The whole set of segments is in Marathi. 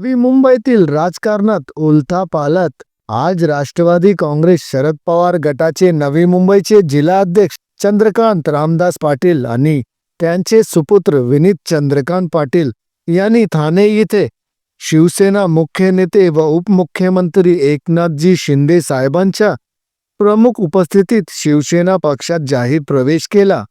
नवी मुंबईतील राजकारणात उलथा पालत आज राष्ट्रवादी काँग्रेस शरद पवार गटाचे नवी मुंबईचे जिल्हाध्यक्ष चंद्रकांत रामदास पाटील आणि त्यांचे सुपुत्र विनीत चंद्रकांत पाटील यांनी ठाणे येथे शिवसेना मुख्य नेते व उपमुख्यमंत्री एकनाथजी शिंदे साहेबांच्या प्रमुख उपस्थितीत शिवसेना पक्षात जाहीर प्रवेश केला.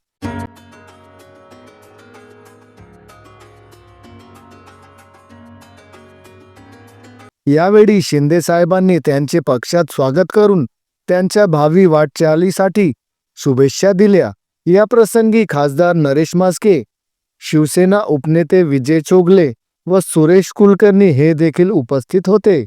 यावेळी शिंदे साहेबांनी त्यांचे पक्षात स्वागत करून त्यांच्या भावी वाटचालीसाठी शुभेच्छा दिल्या. या प्रसंगी खासदार नरेश मास्के शिवसेना उपनेते विजय चोगले व सुरेश कुलकर्णी हे देखील उपस्थित होते.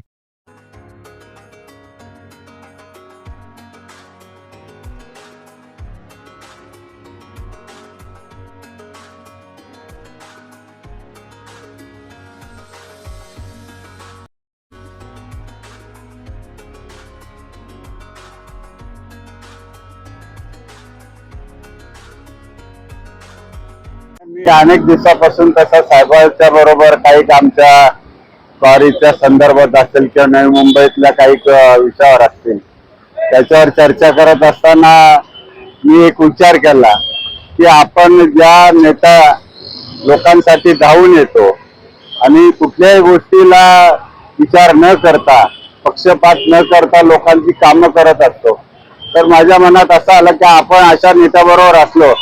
मी अनेक दिवसापासून तसा साहेबांच्या बरोबर काही आमच्या स्वारीच्या संदर्भात असेल किंवा नवी मुंबईतल्या काही विषयावर असतील. त्याच्यावर चर्चा करत असताना मी एक विचार केला की आपण ज्या नेता लोकांसाठी धावून येतो आणि कुठल्याही गोष्टीला विचार न करता पक्षपात न करता लोकांची कामं करत असतो. तर माझ्या मनात असं आलं की आपण अशा नेत्याबरोबर असलो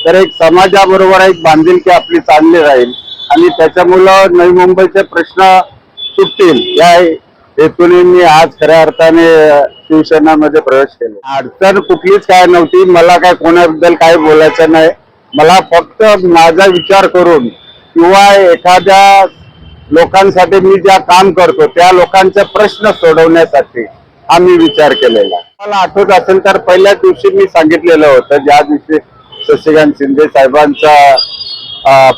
तर एक समाजाबरोबर एक बांधिलकी आपली चांगली राहील आणि त्याच्यामुळं नवी मुंबईचे प्रश्न सुटतील. या हेतूने मी आज खऱ्या अर्थाने शिवसेनामध्ये प्रवेश केला. अडचण कुठलीच काय नव्हती. मला काय कोणाबद्दल काही बोलायचं नाही. मला फक्त माझा विचार करून किंवा एखाद्या लोकांसाठी मी ज्या काम करतो त्या लोकांचे प्रश्न सोडवण्यासाठी हा मी विचार केलेला मला आठवत असेल तर पहिल्या दिवशी मी सांगितलेलं होतं ज्या दिवशी शशिकांत शिंदे साहेबांचा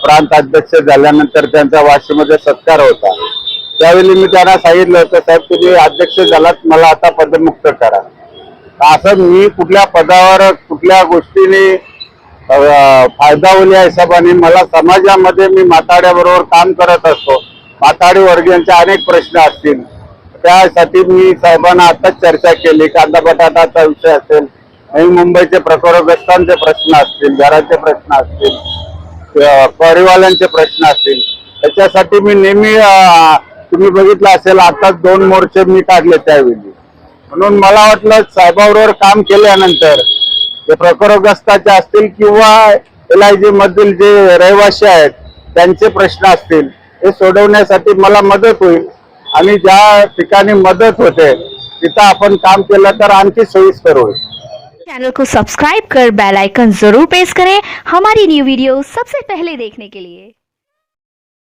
प्रांत अध्यक्ष झाल्यानंतर त्यांचा वाशीमध्ये सत्कार होता. त्यावेळी मी त्यांना सांगितलं होतं साहेब तुम्ही अध्यक्ष झालात मला आता पदमुक्त करा. असं मी कुठल्या पदावर कुठल्या गोष्टीने फायदा होईल या हिशोबाने मला समाजामध्ये मी माताड्याबरोबर काम करत असतो. माताडी वर्गीयांचे अनेक प्रश्न असतील. त्यासाठी मी साहेबांना आताच चर्चा केली. कांदा बटाटाचा विषय असेल आणि मुंबईचे प्रकरग्रस्तांचे प्रश्न असतील घराचे प्रश्न असतील परिवारांचे प्रश्न असतील त्याच्यासाठी मी नेहमी तुम्ही बघितलं असेल आताच दोन मोर्चे मी काढले त्यावेळी. म्हणून मला वाटलं साहेबाबरोबर काम केल्यानंतर जे प्रकरग्रस्ताचे असतील किंवा एल आय जी मधील जे रहिवासी आहेत त्यांचे प्रश्न असतील हे सोडवण्यासाठी मला मदत होईल. आणि ज्या ठिकाणी मदत होते तिथं आपण काम केलं तर आणखी सोयीस्कर होईल. चैनल को सब्सक्राइब कर बेल आइकन जरूर प्रेस करें। हमारी न्यू वीडियो सबसे पहले देखने के लिए।